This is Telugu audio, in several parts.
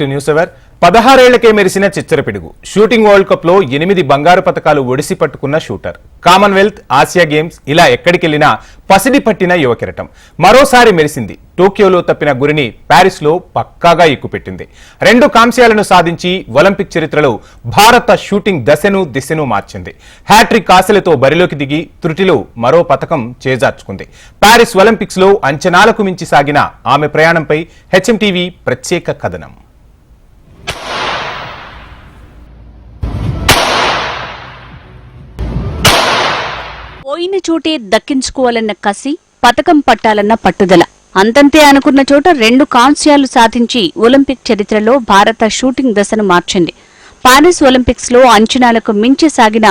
టు న్యూస్ అవర్ పదహారేళ్ళకే మెరిసిన చిచ్చర పిడుగు షూటింగ్ వరల్డ్ కప్లో ఎనిమిది బంగారు పతకాలు ఒడిసి పట్టుకున్న షూటర్. కామన్వెల్త్ ఆసియా గేమ్స్ ఇలా ఎక్కడికెళ్ళినా పసిడి పట్టిన యువకిరటం మరోసారి మెరిసింది. టోక్యోలో తప్పిన గురిని ప్యారిస్లో పక్కాగా ఎక్కుపెట్టింది. రెండు కాంస్యాలను సాధించి ఒలింపిక్ చరిత్రలో భారత షూటింగ్ దశను దిశను మార్చింది. హ్యాట్రిక్ ఆశలతో బరిలోకి దిగి త్రుటిలో మరో పథకం చేజార్చుకుంది. ప్యారిస్ ఒలింపిక్స్లో అంచనాలకు మించి సాగిన ఆమె ప్రయాణంపై హెచ్ఎం టీవీ ప్రత్యేక కథనం. పోయిన చోటే దక్కించుకోవాలన్న కసి పతకం పట్టాలన్న పట్టుదల. అంతంతే అనుకున్న చోట రెండు కాంస్యాలు సాధించి ఒలింపిక్ చరిత్రలో భారత షూటింగ్ దశను మార్చింది. పారిస్ ఒలింపిక్స్లో అంచనాలకు మించి సాగిన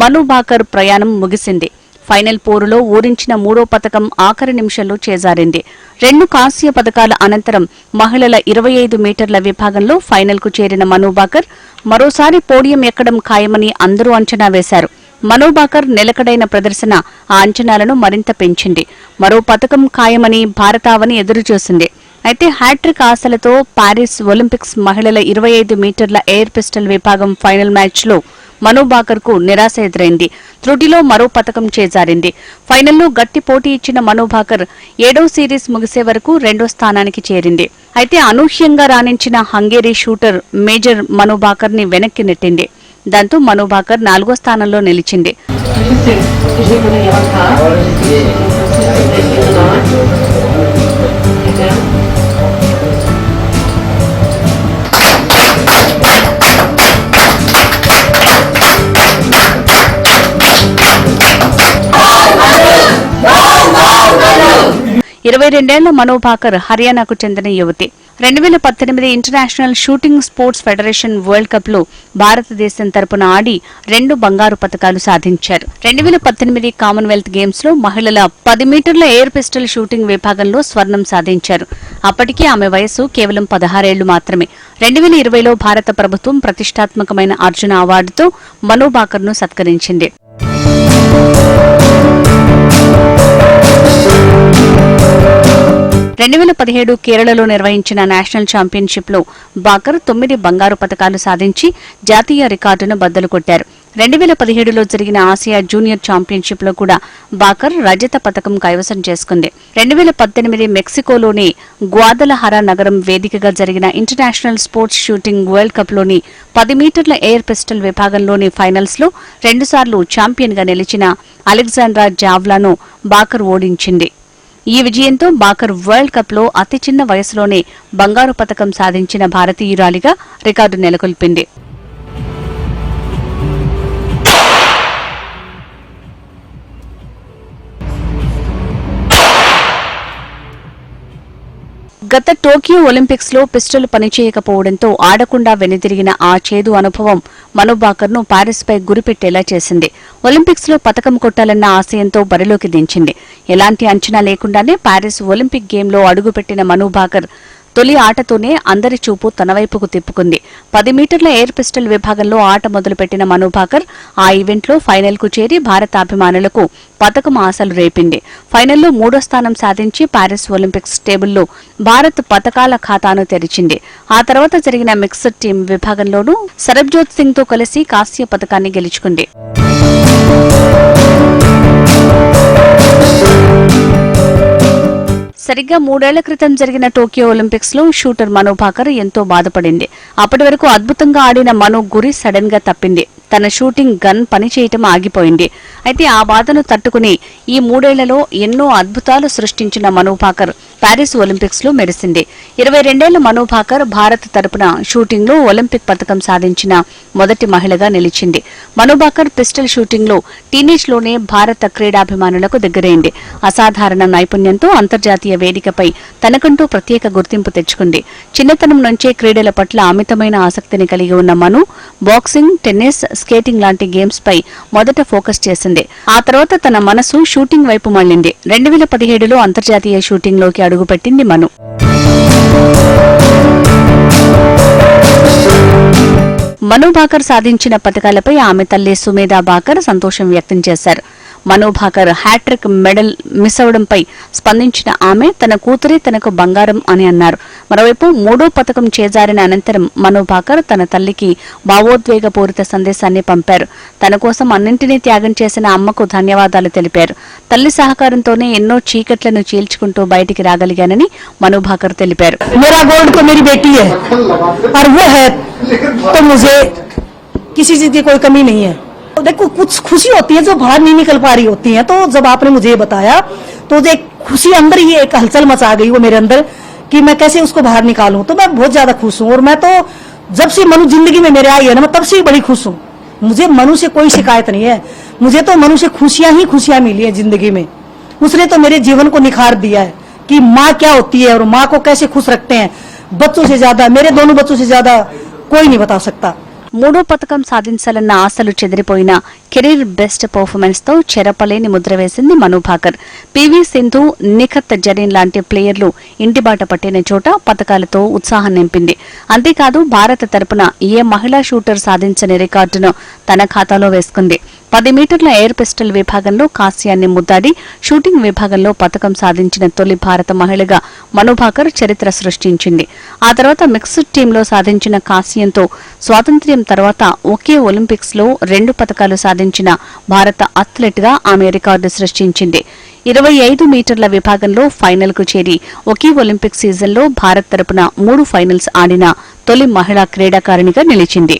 మనుభాకర్ ప్రయాణం ముగిసింది. ఫైనల్ పోరులో ఊరించిన మూడో పథకం ఆఖరి నిమిషంలో చేజారింది. రెండు కాంస్య పథకాల అనంతరం మహిళల ఇరవై ఐదు మీటర్ల విభాగంలో ఫైనల్కు చేరిన మనుభాకర్ మరోసారి పోడియం ఎక్కడం ఖాయమని అందరూ అంచనా వేశారు. మనోబాకర్ నిలకడైన ప్రదర్శన ఆ అంచనాలను మరింత పెంచింది. మరో పథకం ఖాయమని భారతావని ఎదురుచూసింది. అయితే హ్యాట్రిక్ ఆశలతో పారిస్ ఒలింపిక్స్ మహిళల ఇరవై ఐదు మీటర్ల ఎయిర్ పిస్టల్ విభాగం ఫైనల్ మ్యాచ్లో మనోబాకర్కు నిరాశ ఎదురైంది. త్రుటిలో మరో పథకం చేజారింది. ఫైనల్లో గట్టి పోటీ ఇచ్చిన మనోభాకర్ ఏడో సిరీస్ ముగిసే వరకు రెండో స్థానానికి చేరింది. అయితే అనూహ్యంగా రాణించిన హంగేరీ షూటర్ మేజర్ మనోభాకర్ని వెనక్కి నెట్టింది. దాంతో మనుభాకర్ నాలుగో స్థానంలో నిలిచింది. ఇరవై రెండేళ్ళ మనోభాకర్ హర్యానాకు చెందిన యువతి. రెండు వేల పద్దెనిమిది international shooting sports federation world కప్లో భారతదేశం తరపున ఆడి రెండు బంగారు పతకాలు సాధించారు. రెండు వేల పద్దెనిమిది కామన్వెల్త్ గేమ్స్లో మహిళల పది మీటర్ల ఎయిర్ పిస్టల్ షూటింగ్ విభాగంలో స్వర్ణం సాధించారు. అప్పటికి ఆమె వయసు కేవలం పదహారేళ్ళు మాత్రమే. రెండు వేల ఇరవైలో భారత ప్రభుత్వం ప్రతిష్టాత్మకమైన అర్జున అవార్డుతో మనోభాకర్ను సత్కరించింది. రెండు వేల పదిహేడు కేరళలో నిర్వహించిన నేషనల్ ఛాంపియన్షిప్లో బాకర్ తొమ్మిది బంగారు పతకాలు సాధించి జాతీయ రికార్డును బద్దలు కొట్టారు. రెండు వేల పదిహేడులో జరిగిన ఆసియా జూనియర్ ఛాంపియన్షిప్లో కూడా బాకర్ రజత పతకం కైవసం చేసుకుంది. రెండు వేల పద్దెనిమిది మెక్సికోలోని గ్వాదలహరా నగరం వేదికగా జరిగిన ఇంటర్నేషనల్ స్పోర్ట్స్ షూటింగ్ వరల్డ్ కప్లోని పది మీటర్ల ఎయిర్ పిస్టల్ విభాగంలోని ఫైనల్స్లో రెండుసార్లు ఛాంపియన్గా నిలిచిన అలెగ్జాండ్రా జావ్లాను బాకర్ ఓడించింది. ఈ విజయంతో బాకర్ వరల్డ్ కప్లో అతి చిన్న వయసులోనే బంగారు పతకం సాధించిన భారతీయురాలిగా రికార్డు నెలకొల్పింది. గత టోక్యో ఒలింపిక్స్లో పిస్టల్ పనిచేయకపోవడంతో ఆడకుండా వెనుదిరిగిన ఆ చేదు అనుభవం మనుబాకర్ను పారిస్ పై గురిపెట్టేలా చేసింది. ఒలింపిక్స్లో పతకం కొట్టాలన్న ఆశయంతో బరిలోకి దించింది. ఎలాంటి అంచనా లేకుండానే పారిస్ ఒలింపిక్ గేమ్లో అడుగుపెట్టిన మనుబాకర్ తొలి ఆటతోనే అందరి చూపు తన వైపుకు తిప్పుకుంది. పది మీటర్ల ఎయిర్ పిస్టల్ విభాగంలో ఆట మొదలుపెట్టిన మనుభాకర్ ఆ ఈవెంట్లో ఫైనల్కు చేరి భారత అభిమానులకు పతకం ఆశలు రేపింది. ఫైనల్లో మూడో స్థానం సాధించి పారిస్ ఒలింపిక్స్ టేబుల్లో భారత్ పతకాల ఖాతాను తెరిచింది. ఆ తర్వాత జరిగిన మిక్స్డ్ టీం విభాగంలోనూ సరబ్జోత్ సింగ్తో కలిసి కాస్య పతకాన్ని గెలుచుకుంది. సరిగ్గా మూడేళ్ళ క్రితం జరిగిన టోక్యో ఒలింపిక్స్లో షూటర్ మను భాకర్ ఎంతో బాధపడింది. అప్పటి వరకు అద్భుతంగా ఆడిన మను గురి సడన్గా తప్పింది. తన షూటింగ్ గన్ పనిచేయటం ఆగిపోయింది. అయితే ఆ బాధను తట్టుకుని ఈ మూడేళ్ళలో ఎన్నో అద్భుతాలు సృష్టించిన మను భాకర్. పారిస్ ఒలింపిక్స్లో మెరిసింది ఇరవై రెండేళ్ళ మనోభాకర్ భారత్ తరపున షూటింగ్లో ఒలింపిక్ పథకం సాధించిన మొదటి మహిళగా నిలిచింది. మనోభాకర్ పిస్టల్ షూటింగ్లో టీనేజ్లోనే భారత క్రీడాభిమానులకు దగ్గరైంది. అసాధారణ నైపుణ్యంతో అంతర్జాతీయ వేదికపై తనకంటూ ప్రత్యేక గుర్తింపు తెచ్చుకుంది. చిన్నతనం నుంచే క్రీడల పట్ల అమితమైన ఆసక్తిని కలిగి ఉన్న మను బాక్సింగ్ టెన్నిస్ స్కేటింగ్ లాంటి గేమ్స్ పై మొదట ఫోకస్ చేసింది. ఆ తర్వాత తన మనసు షూటింగ్ వైపు మళ్ళింది రెండు వేల పదిహేడులో అంతర్జాతీయ షూటింగ్లోకి అడుగుపెట్టింది మను. మను బాకర్ సాధించిన పథకాలపై ఆమె తల్లి సుమేధా బాకర్ సంతోషం వ్యక్తం చేశారు. మనోభాకర్ హ్యాట్రిక్ మెడల్ మిస్ అవడంపై స్పందించిన ఆమె తన కూతురే తనకు బంగారం అని అన్నారు మరోవైపు మూడో పథకం చేజారిన అనంతరం మనోభాకర్ తన తల్లికి భావోద్వేగపూరిత సందేశాన్ని పంపారు తన కోసం అన్నింటినీ త్యాగం చేసిన అమ్మకు ధన్యవాదాలు తెలిపారు తల్లి సహకారంతోనే ఎన్నో చీకట్లను చీల్చుకుంటూ బయటికి రాగలిగానని మనోభాకర్ తెలిపారు मेरा गोल्ड तो मेरी बेटी है और वो है तो मुझे किसी चीज की कोई कमी नहीं है देखो, कुछ खुशी होती है जो बाहर नहीं निकल पा रही होती है। तो जब आपने मुझे बताया तो एक खुशी अंदर ही एक हलचल मचा गई वो मेरे अंदर कि मैं कैसे उसको बाहर निकालूं। तो मैं बहुत ज़्यादा खुश हूँ और मैं तो जब से मनु ज़िंदगी में मेरे आई है ना, मैं तब से ही बड़ी खुश हूँ। मुझे मनु से कोई शिकायत नहीं है। मुझे तो मनु से खुशियाँ ही खुशियाँ मिली है ज़िंदगी में। उसने तो मेरे जीवन को निखार दिया है कि माँ क्या होती है और माँ को कैसे खुश रखते हैं। बच्चों से ज़्यादा, मेरे दोनों बच्चों से ज़्यादा कोई नहीं बता सकता। మూడో పథకం సాధించాలన్న ఆశలు చెదిరిపోయిన కెరీర్ బెస్ట్ పర్ఫార్మెన్స్తో చెరపలేని ముద్ర వేసింది మనుభాకర్ పివి సింధు నిఖత్ జరీన్ లాంటి ప్లేయర్లు ఇంటిబాట పట్టిన చోట పథకాలతో ఉత్సాహం నింపింది. అంతేకాదు భారత తరపున ఏ మహిళా షూటర్ సాధించని రికార్డును తన ఖాతాలో వేసుకుంది. పది మీటర్ల ఎయిర్ పిస్టల్ విభాగంలో కాస్యాన్ని ముద్దాడి షూటింగ్ విభాగంలో పథకం సాధించిన తొలి భారత మహిళగా మనుభాకర్ చరిత్ర సృష్టించింది. ఆ తర్వాత మిక్స్డ్ టీంలో సాధించిన కాస్యంతో స్వాతంత్ర్యం తర్వాత ఒకే ఒలింపిక్స్లో రెండు పథకాలు సాధించిన భారత అథ్లెట్గా ఆమె రికార్డు సృష్టించింది. ఇరవై ఐదు మీటర్ల విభాగంలో ఫైనల్కు చేరి ఒకే ఒలింపిక్ సీజన్లో భారత్ తరపున మూడు ఫైనల్స్ ఆడిన తొలి మహిళా క్రీడాకారిణిగా నిలిచింది.